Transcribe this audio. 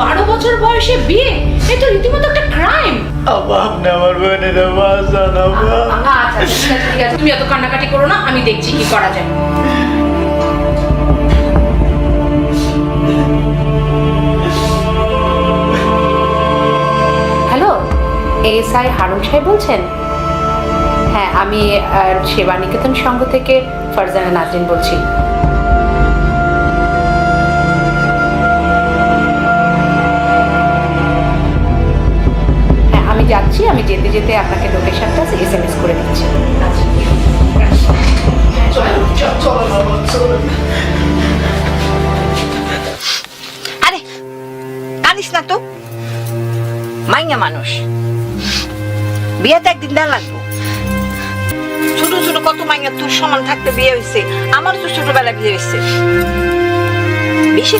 বারো বছর বয়সে বিয়ে? এ তো রীতিমতো একটা ক্রাইম আপনি আমার বোনের বাঁচান আব্বা। আচ্ছা ঠিক আছে তুমি এত কান্নাকাটি করো না আমি দেখছি কি করা যায়। হ্যালো এএসআই হারুন সাহেব বলছেন? হ্যাঁ আমি সেবা নিকেতন সংঘ থেকে ফারজানা নাজরিন বলছি। যাচ্ছি, আমি যেতে যেতে আপনাকে লোকেশনটা এস এম এস করে দিচ্ছি। আরে কানিস না তো। মাইয়া মানুষ। বিয়েতে একদিন দেওয়া লাগবো। ছোট ছোট কত মাইয়া তোর সমান থাকতে বিয়ে হয়েছে আমার তো ছোটবেলা বিয়ে হয়েছে বেশি